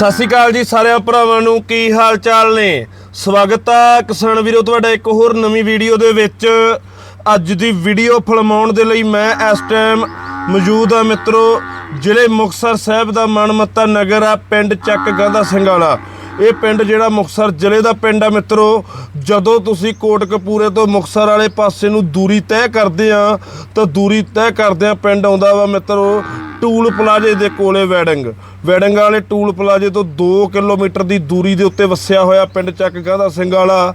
ਸਤਿ ਸ਼੍ਰੀ ਅਕਾਲ ਜੀ ਸਾਰਿਆਂ ਭਰਾਵਾਂ ਨੂੰ, ਕੀ ਹਾਲ ਚਾਲ ਨੇ? ਸਵਾਗਤ ਆ ਕਿਸਾਨ ਵੀਰੋ, ਤੁਹਾਡਾ ਇੱਕ ਹੋਰ ਨਵੀਂ ਵੀਡੀਓ ਦੇ ਵਿੱਚ। ਅੱਜ ਦੀ ਵੀਡੀਓ ਫਲਮਾਉਣ ਦੇ ਲਈ ਮੈਂ ਇਸ ਟਾਈਮ ਮੌਜੂਦ ਆ ਮਿੱਤਰੋ, ਜ਼ਿਲ੍ਹੇ ਮੁਕਤਸਰ ਸਾਹਿਬ ਦਾ ਮਨਮੱਤਾ ਨਗਰ ਆ, ਪਿੰਡ ਚੱਕ ਗਾਂਧਾ ਸਿੰਘ ਇਹ ਪਿੰਡ ਜਿਹੜਾ ਮੁਕਤਸਰ ਜ਼ਿਲ੍ਹੇ ਦਾ ਪਿੰਡ ਆ ਮਿੱਤਰੋ, ਜਦੋਂ ਤੁਸੀਂ ਕੋਟਕਪੂਰੇ ਤੋਂ ਮੁਕਤਸਰ ਵਾਲੇ ਪਾਸੇ ਨੂੰ ਦੂਰੀ ਤੈਅ ਕਰਦੇ ਆ, ਤਾਂ ਦੂਰੀ ਤੈਅ ਕਰਦੇ ਆ ਪਿੰਡ ਆਉਂਦਾ ਵਾ ਮਿੱਤਰੋ, ਟੂਲ ਪਲਾਜ਼ੇ ਦੇ ਕੋਲੇ ਵੈਡਿੰਗ। ਵੈਡਿੰਗ ਵਾਲੇ ਟੂਲ ਪਲਾਜ਼ੇ ਤੋਂ 2 ਕਿਲੋਮੀਟਰ ਦੀ ਦੂਰੀ ਦੇ ਉੱਤੇ ਵਸਿਆ ਹੋਇਆ ਪਿੰਡ ਚੱਕ ਗਾਂਧਾ ਸਿੰਘ ਵਾਲਾ,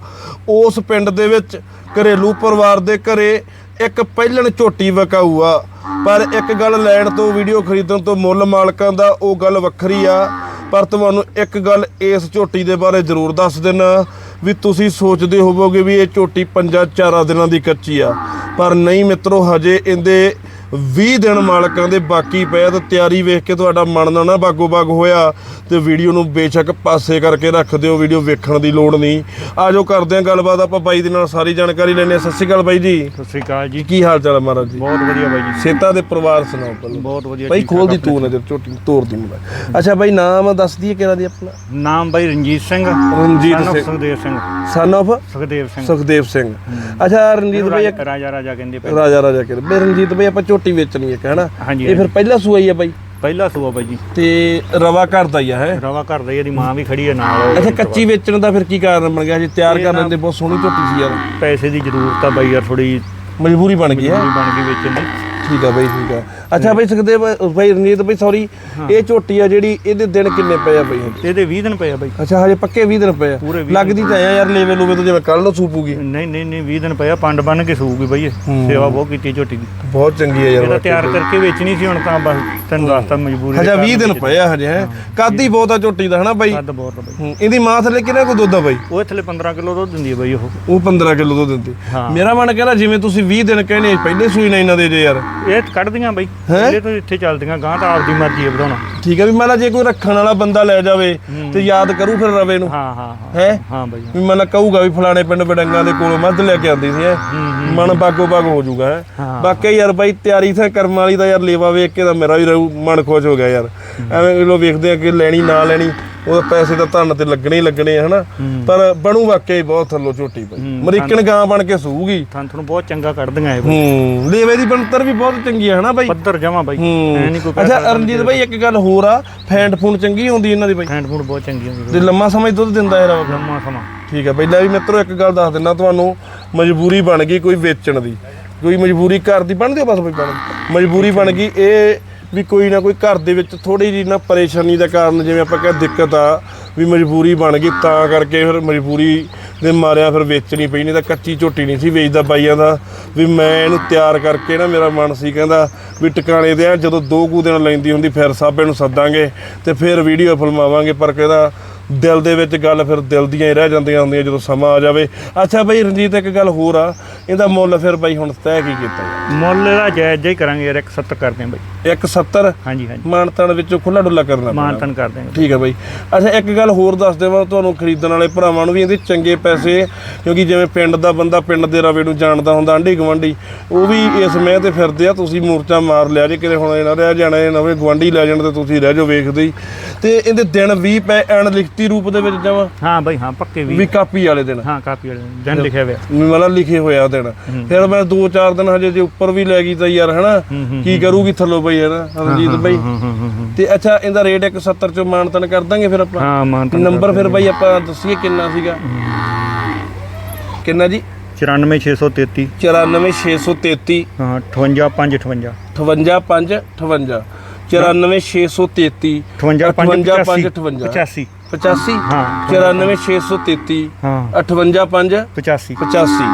ਉਸ ਪਿੰਡ ਦੇ ਵਿੱਚ ਘਰੇਲੂ ਪਰਿਵਾਰ ਦੇ ਘਰੇ ਇੱਕ ਪਹਿਲਣ ਝੋਟੀ ਵਕਾਊ ਆ ਪਰ ਇੱਕ ਗੱਲ ਲੈਣ ਤੋਂ, ਵੀਡੀਓ ਖਰੀਦਣ ਤੋਂ ਮੁੱਲ ਮਾਲਕਾਂ ਦਾ ਉਹ ਗੱਲ ਵੱਖਰੀ ਆ। ਪਰ ਤੁਹਾਨੂੰ ਇੱਕ ਗੱਲ ਇਸ ਝੋਟੀ ਦੇ ਬਾਰੇ ਜ਼ਰੂਰ ਦੱਸ ਦੇਣਾ ਵੀ ਤੁਸੀਂ ਸੋਚਦੇ ਹੋਵੋਗੇ ਵੀ ਇਹ ਝੋਟੀ ਪੰਜਾਂ ਚਾਰਾਂ ਦਿਨਾਂ ਦੀ ਕੱਚੀ ਆ। ਪਰ ਨਹੀਂ ਮਿੱਤਰੋ, ਹਜੇ ਇਹਦੇ 20 ਦਿਨ ਮਾਲਕਾਂ ਦੇ ਬਾਕੀ ਪਏ ਤਾਂ ਤਿਆਰੀ ਵੇਖ ਕੇ ਤੁਹਾਡਾ ਮਨ ਨਾ ਨਾ ਬਾਗੋ ਬਾਗ ਹੋਇਆ ਤੇ ਵੀਡੀਓ ਨੂੰ ਬੇਸ਼ੱਕ ਪਾਸੇ ਕਰਕੇ ਰੱਖ ਦਿਓ ਵੀਡੀਓ ਵੇਖਣ ਦੀ ਲੋੜ ਨਹੀਂ। ਆਜੋ ਕਰਦੇ ਆਂ ਗੱਲਬਾਤ ਆਪਾਂ ਬਾਈ ਦੇ ਨਾਲ ਸਾਰੀ ਜਾਣਕਾਰੀ ਲੈਣੇ ਸਤਿ ਸ਼੍ਰੀ ਅਕਾਲ ਬਾਈ ਜੀ। ਸਤਿ ਸ੍ਰੀ ਅਕਾਲ ਜੀ। ਕੀ ਹਾਲ ਚਾਲ ਹੈ ਮਹਾਰਾਜ ਜੀ? ਬਹੁਤ ਵਧੀਆ ਬਾਈ ਜੀ। ਸੇਤਾ ਦੇ ਪਰਿਵਾਰ ਸੁਣਾਓ ਪਹਿਲਾਂ। ਬਹੁਤ ਵਧੀਆ ਬਾਈ ਖੋਲ ਦੀ ਤੂੰ ਨਜ਼ਰ ਝੋਟੀ ਤੋੜ ਦੀ ਮੁੰਡਾ ਅੱਛਾ ਬਾਈ ਨਾਮ ਦੱਸ ਦਈਏ ਕਿਹੜਾ ਦੀ ਆਪਣਾ? ਨਾਮ ਬਾਈ Ranjit Singh. Ranjit Singh. Sukhdev Singh. Son of Sukhdev Singh. Sukhdev Singh. ਅੱਛਾ ਰਣਜੀਤ ਬਾਈ ਰਾਜਾ ਰਾਜਾ ਕਹਿੰਦੇ ਪਏ। ਰਾਜਾ ਰਾਜਾ ਕੇ ਬੇ ਰਣਜੀਤ ਬਾਈ ਆਪਾਂ ਝੋਟੀ ਵੇਚਣੀ ਹੈ ਕਹਿਣਾ। ਹਾਂਜੀ, ਇਹ ਫਿਰ ਪਹਿਲਾ ਸੂਆ ਹੀ ਆ ਬਾਈ? ਪਹਿਲਾ ਸੂਆ ਬਾਈ ਜੀ। ਤੇ ਰਵਾ ਘਰ ਦਾ ਹੀ ਆ ਹੈ? ਰਵਾ ਘਰ ਦਾ ਹੀ, ਇਹਦੀ ਮਾਂ ਵੀ ਖੜੀ ਹੈ ਨਾਲ। ਅੱਛਾ ਕੱਚੀ ਵੇਚਣ ਦਾ ਫਿਰ ਕੀ ਕਾਰਨ ਬਣ ਗਿਆ? ਜੀ ਤਿਆਰ ਕਰ ਲੈਂਦੇ ਬਹੁਤ ਸੋਹਣੀ ਝੋਟੀ ਸੀ ਯਾਰ। ਪੈਸੇ ਦੀ ਜ਼ਰੂਰਤ ਆ ਬਾਈ ਯਾਰ ਥੋੜੀ ਮਜਬੂਰੀ ਬਣ ਗਈ ਹੈ? ਬਣ ਗਈ ਵੇਚਣ ਦੀ। ਠੀਕ ਆ ਬਾਈ ਠੀਕ ਆ। ਅੱਛਾ ਬਾਈ ਸੁਖਦੇਵ ਬਾਈ ਰਣਜੀਤ ਬਾਈ ਸੌਰੀ ਇਹ ਝੋਟੀ ਆ ਜਿਹੜੀ ਇਹਦੇ ਦਿਨ ਕਿੰਨੇ ਪਏ ਆ ਬਾਈ? ਇਹਦੇ 20 ਦਿਨ ਪਏ ਆ ਬਾਈ। ਅੱਛਾ ਹਜੇ ਪੱਕੇ 20 ਦਿਨ ਪਏ ਆ। ਪੂਰੇ 20 ਲੱਗਦੀ ਤਾਂ ਆ। ਯਾਰ ਲੇਵੇ ਲੂਵੇ ਤੋਂ ਜਿਵੇਂ ਕੱਲ ਨੂੰ ਸੂਪੂਗੀ। ਨਹੀਂ ਨਹੀਂ ਨਹੀਂ 20 ਦਿਨ ਪਏ ਆ ਪੰਡ ਬੰਨ ਕੇ ਸੂਗੀ ਬਾਈ ਸੇਵਾ ਬਹੁਤ ਕੀਤੀ ਝੋਟੀ ਦੀ। ਬਹੁਤ ਚੰਗੀ ਆ ਇਹਦਾ ਯਾਰ ਤਿਆਰ ਕਰਕੇ ਵੇਚਣੀ ਸੀ ਹੁਣ ਤਾਂ ਬਸ ਤੈਨੂੰ ਦੱਸਤਾ ਮਜਬੂਰੀ ਹਜੇ 20 ਦਿਨ ਪਏ ਆ ਹਜੇ ਹੈ। ਕਾਦੀ ਬਹੁਤ ਆ ਝੋਟੀ ਦਾ ਹਨਾ ਬਾਈ? ਕੱਦ ਬਹੁਤ ਆ ਬਾਈ। ਹੂੰ, ਇਹਦੀ ਮਾਂ ਥੱਲੇ ਕਿੰਨਾ ਕੋ ਦੁੱਧ ਆ ਬਾਈ? ਉਹ ਥੱਲੇ 15 ਕਿਲੋ ਦੁੱਧ ਦਿੰਦੀ ਹੈ ਬਾਈ ਉਹ। ਉਹ 15 ਕਿਲੋ ਦੁੱਧ ਦਿੰਦੀ। ਹਾਂ। ਮੇਰਾ ਮਨ ਕਹਿੰਦਾ ਜਿਵੇਂ ਤੁਸੀਂ 20 ਦਿਨ ਕਹਿੰਦੇ ਪਹਿਲੇ ਸੂਈ ਨਾ ਇਹਨਾਂ ਦੇ ਜੇ ਯਾਰ। ਇਹ ਕੱਢਦੀਆਂ ਬਾਈ। ਇਹ ਤਾਂ ਇੱਥੇ ਚੱਲਦੀਆਂ ਗਾਂ ਤਾਂ ਆਪਦੀ ਮਰਜ਼ੀ ਹੈ ਵਧਾਉਣਾ। ਠੀਕ ਹੈ ਵੀ ਮਾਲਾ ਜੇ ਕੋਈ ਰੱਖਣ ਵਾਲਾ ਬੰਦਾ ਲੈ ਜਾਵੇ ਤੇ ਯਾਦ ਕਰੂ ਫਿਰ ਰਵੇ ਨੂੰ। ਹਾਂ ਹਾਂ ਹਾਂ। ਹੈ? ਹਾਂ ਬਾਈ ਵੀ ਮਨ ਕਹੂਗਾ ਵੀ ਫਲਾਣੇ ਪਿੰਡ ਬਡੰਗਾਂ ਦੇ ਕੋਲੋਂ ਮੱਝ ਲੈ ਕੇ ਆਂਦੀ ਸੀ ਐ ਮਨ ਬਾਗੋ ਬਾਗ ਹੋ ਜਾਊਗਾ ਹੈ? ਹਾਂ। ਬਾਕੀ ਯਾਰ ਬਾਈ ਤਿਆਰੀ ਤਾਂ ਕਰਮ ਵਾਲੀ ਦਾ ਯਾਰ ਲੇਵਾ ਵੇਖ ਕੇ ਤਾਂ ਮੇਰਾ ਵੀ ਰਹੂ ਮਨ ਖੁਸ਼ ਹੋ ਗਿਆ ਯਾਰ। ਐਵੇਂ ਲੋ ਵੇਖਦੇ ਆ ਕਿ ਲੈਣੀ ਨਾ ਲੈਣੀ। ਉਹ ਪੈਸੇ ਤਾਂ ਧੰਨ ਤੇ ਲੱਗਣੇ ਹੀ ਲੱਗਣੇ ਆ ਹਨਾ? ਪਰ ਬਣੂ ਵਾਕਿਆ ਹੀ ਬਹੁਤ ਥੱਲੋ ਝੋਟੀ ਬਾਈ। ਅਮਰੀਕਨ ਗਾਂ ਬਣ ਕੇ ਸੂਗੀ ਥਾਂ ਤੁਹਾਨੂੰ ਬਹੁਤ ਚੰਗਾ ਕੱਢਦੀਆਂ ਇਹ ਬਾਈ। ਹੂੰ ਲੇਵੇ ਦੀ ਬਣਤਰ ਵੀ ਬਹੁਤ ਚੰਗੀ ਹੈ ਹਨਾ ਬਾਈ? ਪੱਧਰ ਜਮਾ ਬਾਈ। ਐ ਨਹੀਂ ਕੋਈ ਅੱਛਾ ਅਰਨਜੀਤ ਬਾਈ ਇੱਕ ਗੱਲ ਹੋਰ ਆ ਫੈਂਟ ਫੂਨ ਚੰਗੀ ਹੁੰਦੀ ਇਹਨਾਂ ਦੀ ਬਾਈ? ਹੈਂਡ ਫੂਡ ਬਹੁਤ ਚੰਗੀ ਹੁੰਦੀ ਤੇ ਲੰਮਾ ਸਮਾਂ ਹੀ ਦੁੱਧ ਦਿੰਦਾ ਇਹ ਰਵਾ ਜਮਾ ਸਮਾਂ। ਠੀਕ ਹੈ ਪਹਿਲਾਂ ਵੀ ਮਿੱਤਰੋ ਇੱਕ ਗੱਲ ਦੱਸ ਦਿੰਦਾ ਤੁਹਾਨੂੰ ਮਜਬੂਰੀ ਬਣ ਗਈ ਕੋਈ ਵੇਚਣ ਦੀ। ਕੋਈ ਮਜਬੂਰੀ ਘਰ ਦੀ ਬਣਦੀ ਆ ਬਸ ਬਈ ਬਣ ਮਜਬੂਰੀ ਬਣ ਗਈ ਇਹ ਵੀ ਕੋਈ ਨਾ ਕੋਈ ਘਰ ਦੇ ਵਿੱਚ ਥੋੜੀ ਜਿਹੀ ਨਾ ਪਰੇਸ਼ਾਨੀ ਦਾ ਕਾਰਨ, ਜਿਵੇਂ ਆਪਾਂ ਕਹਿੰਦੇ ਦਿੱਕਤ ਆ, ਵੀ ਮਜਬੂਰੀ ਬਣ ਗਈ, ਤਾਂ ਕਰਕੇ ਫਿਰ ਮਜਬੂਰੀ ਦੇ ਮਾਰਿਆ ਫਿਰ ਵੇਚਣੀ ਪਈ, ਨਹੀਂ ਤਾਂ ਕੱਚੀ ਝੋਟੀ ਨਹੀਂ ਸੀ ਵੇਚਦਾ ਬਾਈਆਂ ਦਾ। ਵੀ ਮੈਂ ਇਹਨੂੰ ਤਿਆਰ ਕਰਕੇ ਨਾ ਮੇਰਾ ਮਨ ਸੀ ਕਹਿੰਦਾ ਵੀ ਟਿਕਾਣੇ ਤੇ ਆ, ਜਦੋਂ ਦੋ ਕੁ ਦਿਨ ਲੈਂਦੀ ਹੁੰਦੀ ਫਿਰ ਸਾਬੇ ਨੂੰ ਸੱਦਾਂਗੇ ਤੇ ਫਿਰ ਵੀਡੀਓ ਫਿਲਮਾਵਾਂਗੇ, ਪਰ ਕਹਿੰਦਾ ਦਿਲ ਦੇ ਵਿੱਚ ਗੱਲ ਫਿਰ ਦਿਲ ਦੀਆਂ ਹੀ ਰਹਿ ਜਾਂਦੀਆਂ ਹੁੰਦੀਆਂ ਜਦੋਂ ਸਮਾਂ ਆ ਜਾਵੇ। ਅੱਛਾ ਬਈ ਰਣਜੀਤ ਇੱਕ ਗੱਲ ਹੋਰ ਆ ਇਹਦਾ ਮੁੱਲ ਫਿਰ ਬਈ ਹੁਣ ਤੈਅ ਕੀ ਕੀਤਾ ਮੁੱਲ ਇਹਦਾ ਜਾਇਜ਼ ਜਿਹਾ ਹੀ ਕਰਾਂਗੇ ਯਾਰ 170 ਕਰਦੇ ਆਂ ਬਾਈ। 170 ਹਾਂਜੀ ਹਾਂਜੀ। ਮਾਨਤਾਨ ਵਿੱਚੋਂ ਖੁੱਲਾ ਡੁੱਲਾ ਕਰਨਾ। ਮਾਨਤਨ ਕਰਦੇ ਆਂ ਠੀਕ ਹੈ ਬਾਈ। ਅੱਛਾ ਇੱਕ ਗੱਲ ਹੋਰ ਦੱਸ ਦੇਵਾਂ ਤੁਹਾਨੂੰ ਖਰੀਦਣ ਵਾਲੇ ਭਰਾਵਾਂ ਨੂੰ ਵੀ ਇਹਦੇ ਚੰਗੇ ਪੈਸੇ ਕਿਉਂਕਿ ਜਿਵੇਂ ਪਿੰਡ ਦਾ ਬੰਦਾ ਪਿੰਡ ਦੇ ਰਵੇ ਨੂੰ ਜਾਣਦਾ ਹੁੰਦਾ ਆਂਢੀ ਗਵੰਡੀ ਉਹ ਵੀ ਇਸ ਮਹਿ ਤੇ ਫਿਰਦੇ ਆ ਤੁਸੀਂ ਮੂਰਚਾ ਮਾਰ ਲਿਆ ਜੇ ਕਿਤੇ ਹੁਣ ਇਹਨਾਂ ਰਹਿ ਜਾਣਾ ਇਹ ਨਵੇਂ ਗਵੰਡੀ ਲੈ ਜਾਣ ਤੇ ਤੁਸੀਂ ਰਹਿ ਜਾਓ ਵੇਖਦੇ ਹੀ। ਤੇ ਇਹਦੇ ਦਿਨ 20 ਪੈ ਐਨ ਲਿਖਤੀ ਰੂਪ ਦੇ ਵਿੱਚ ਜਾਵਾਂ ਹਾਂ ਬਾਈ ਹਾਂ ਪੱਕੇ ਵੀ। ਵੀ ਕਾਪੀ ਵਾਲੇ ਦਿਨ। ਹਾਂ ਕਾਪੀ ਵਾਲੇ ਦਿਨ। ਲਿਖਿਆ ਹੋਇਆ। ਮਤਲਬ ਲਿਖੇ ਹੋਇਆ ਦਿਨ। ਫਿਰ ਮੈਂ 2-4 ਦਿਨ ਹਜੇ ਜੇ ਉੱਪਰ ਵੀ ਲੈ ਗਈ ਤਾਂ ਯਾਰ ਹਨਾ? ਕੀ ਕਰੂਗੀ ਥੱਲੋਂ ਬਈ ਯਾਰ ਰਣਜੀਤ ਬਾਈ। ਤੇ ਅੱਛਾ ਇਹਦਾ ਰੇਟ 170 ਚੋਂ ਮਾਨਤਨ ਕਰ ਦਾਂਗੇ ਫਿਰ ਆਪਾਂ? ਹਾਂ ਮਾਨਤਨ ਨੰਬਰ ਫਿਰ ਬਾਈ ਆਪਾਂ ਦੱਸੀਏ ਕਿੰਨਾ ਸੀਗਾ? ਕਿੰਨਾ ਜੀ? 94633 94633 ਹਾਂ 58558 58558 94633 58558 85 85 85 ਹਾਂ। 94633 ਹਾਂ। 585 85 85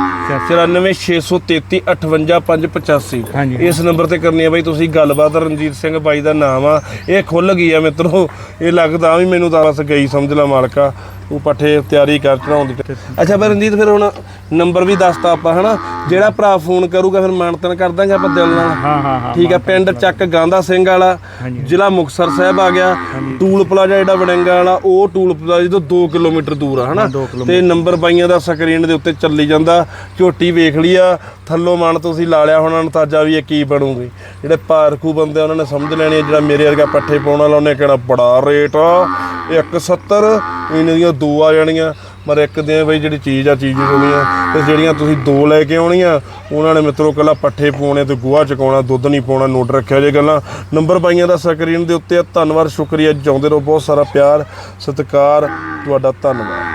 94633 58585 ਹਾਂਜੀ। ਇਸ ਨੰਬਰ ਤੇ ਕਰਨੀ ਹੈ ਬਾਈ ਤੁਸੀਂ ਗੱਲਬਾਤ। ਰਣਜੀਤ ਸਿੰਘ ਬਾਈ ਦਾ ਨਾਮ ਆ। ਇਹ ਖੁੱਲ ਗਈ ਆ ਮਿੱਤਰੋ। ਇਹ ਲੱਗਦਾ ਵੀ ਮੈਨੂੰ ਤਾਂ ਬਸ ਗਈ ਸਮਝ ਲਾ ਮਾਲਕਾ। ਉਹ ਪੱਠੇ ਤਿਆਰੀ ਕਰ ਚੜਾਉਣ ਦੀ ਅੱਛਾ ਬਈ ਰਣਜੀਤ ਫਿਰ ਹੁਣ ਨੰਬਰ ਵੀ ਦੱਸਤਾ ਆਪਾਂ ਹਨਾ? ਜਿਹੜਾ ਭਰਾ ਫੋਨ ਕਰੂਗਾ ਫਿਰ ਮਾਨਤਨ ਕਰ ਦਾਂਗੇ ਆਪਾਂ ਦਿਲ ਨਾਲ। ਹਾਂ ਹਾਂ ਹਾਂ ਠੀਕ ਆ ਪਿੰਡ ਚੱਕ ਗਾਂਧਾ ਸਿੰਘ ਵਾਲਾ। ਜ਼ਿਲ੍ਹਾ ਮੁਕਤਸਰ ਸਾਹਿਬ ਆ ਗਿਆ। ਟੂਲ ਪਲਾਜ਼ਾ ਜਿਹੜਾ ਵੜੰਗਾ ਵਾਲਾ ਉਹ ਟੂਲ ਪਲਾਜ਼ਾ ਤੋਂ 2 ਕਿਲੋਮੀਟਰ ਦੂਰ ਆ ਹਨਾ? ਤੇ ਨੰਬਰ ਬਾਈਆਂ ਦਾ ਸਕਰੀਨ ਦੇ ਉੱਤੇ ਚੱਲੀ ਜਾਂਦਾ। ਝੋਟੀ ਵੇਖ ਲਈ ਆ ਥੱਲੋਂ ਮਨ ਤੁਸੀਂ ਲਾ ਲਿਆ ਹੋਣਾ ਅੰਤਾਜਾ ਵੀ ਇਹ ਕੀ ਬਣੂਗੀ। ਜਿਹੜੇ ਪਾਰਖੂ ਬੰਦੇ ਉਹਨਾਂ ਨੇ ਸਮਝ ਲੈਣੀ ਜਿਹੜਾ ਮੇਰੇ ਵਰਗਾ ਪੱਠੇ ਪਾਉਣ ਵਾਲਾ ਉਹਨੇ ਕਹਿਣਾ ਬੜਾ ਰੇਟ ਆ। 170 ਇਹਨਾਂ ਦੀਆਂ ਦੋ ਆ ਜਾਣੀਆਂ। ਪਰ ਇੱਕ ਦੇ ਬਈ ਜਿਹੜੀ ਚੀਜ਼ ਆ, ਚੀਜ਼ ਹੋ ਗਈਆਂ ਤੇ ਜਿਹੜੀਆਂ ਤੁਸੀਂ ਦੋ ਲੈ ਕੇ ਆਉਣੀਆਂ, ਉਹਨਾਂ ਨੇ ਮਿੱਤਰੋ ਕੱਲਾ ਪੱਠੇ ਪਾਉਣੇ ਤੇ ਗੋਹਾ ਚਕਾਉਣਾ, ਦੁੱਧ ਨਹੀਂ ਪਾਉਣਾ, ਨੋਟ ਰੱਖਿਆ ਜੇ ਗੱਲਾਂ। ਨੰਬਰ ਪਾਈਆਂ ਦਾ ਸਕਰੀਨ ਦੇ ਉੱਤੇ ਧੰਨਵਾਦ, ਸ਼ੁਕਰੀਆ। ਜਿਉਂਦੇ ਰਹੋ। ਬਹੁਤ ਸਾਰਾ ਪਿਆਰ, ਸਤਿਕਾਰ, ਤੁਹਾਡਾ ਧੰਨਵਾਦ।